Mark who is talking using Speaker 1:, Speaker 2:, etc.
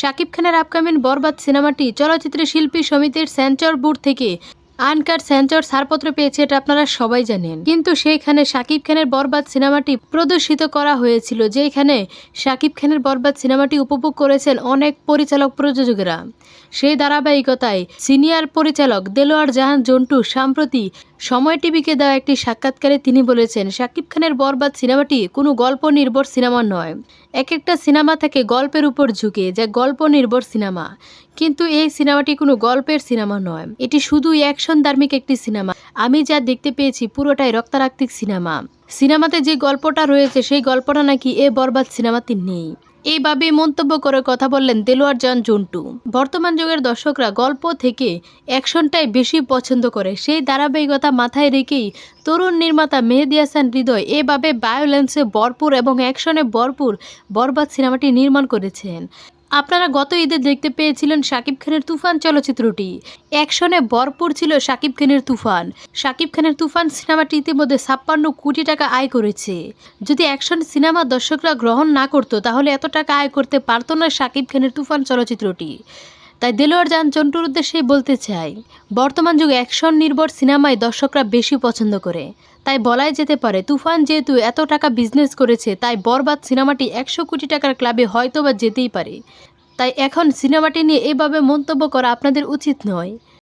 Speaker 1: শাকিব খানের আপকামিং বরবাদ সিনেমাটি চলচ্চিত্র শিল্পী সমিতির সেন্সর বোর্ড থেকে আনকার সেন্সর ছাড়পত্র পেয়েছে, এটা আপনারা সবাই জানেন। কিন্তু সেইখানে শাকিব খানের বরবাদ সিনেমাটি প্রদর্শিত করা হয়েছিল, যেখানে শাকিব খানের বরবাদ সিনেমাটি উপভোগ করেছেন অনেক পরিচালক প্রযোজকেরা। সেই ধারাবাহিকতায় সিনিয়র পরিচালক দেলোয়ার জাহান জন্টু সাম্প্রতি সময় টিভিকে দেওয়া একটি সাক্ষাৎকারে তিনি বলেছেন শাকিব খানের বরবাদ সিনেমাটি কোনো গল্প নির্ভর সিনেমা নয়। এক একটা সিনেমা থাকে গল্পের উপর ঝুঁকে যা গল্প নির্ভর সিনেমা। কিন্তু এই সিনেমাটি কোনো গল্পের সিনেমা নয়। এটি শুধু অ্যাকশন ধার্মিক একটি সিনেমা। আমি যা দেখতে পেয়েছি পুরোটাই রক্তারাক্তিক সিনেমা। সিনেমাতে যে গল্পটা রয়েছে, সেই গল্পটা নাকি এ বরবাদ সিনেমাতে নেই। এইভাবে মন্তব্য করে কথা বললেন দেলোয়ার জান জন্টু। বর্তমান যুগের দর্শকরা গল্প থেকে অ্যাকশনটাই বেশি পছন্দ করে। সেই ধারাবাহিকতা মাথায় রেখেই তরুণ নির্মাতা মেহেদি হাসান হৃদয় এভাবে বায়োলেন্সে ভরপুর এবং অ্যাকশনে ভরপুর বরবাদ সিনেমাটি নির্মাণ করেছেন। আপনারা গত ঈদে দেখতে পেয়েছিলেন শাকিব খানের তুফান চলচ্চিত্রটি। অ্যাকশনে ভরপুর ছিল শাকিব খানের তুফান। শাকিব খানের তুফান সিনেমাটি ইতিমধ্যে ছাপ্পান্ন কোটি টাকা আয় করেছে। যদি অ্যাকশন সিনেমা দর্শকরা গ্রহণ না করতো, তাহলে এত টাকা আয় করতে পারত না শাকিব খানের তুফান চলচ্চিত্রটি। তাই দেলোয়ার জান চন্টুর উদ্দেশ্যেই বলতে চাই, বর্তমান যুগে অ্যাকশন নির্ভর সিনেমায় দর্শকরা বেশি পছন্দ করে। তাই বলাই যেতে পারে, তুফান যেহেতু এত টাকা বিজনেস করেছে, তাই বরবাদ সিনেমাটি একশো কোটি টাকার ক্লাবে হয়তো বা যেতেই পারে। তাই এখন সিনেমাটি নিয়ে এভাবে মন্তব্য করা আপনাদের উচিত নয়।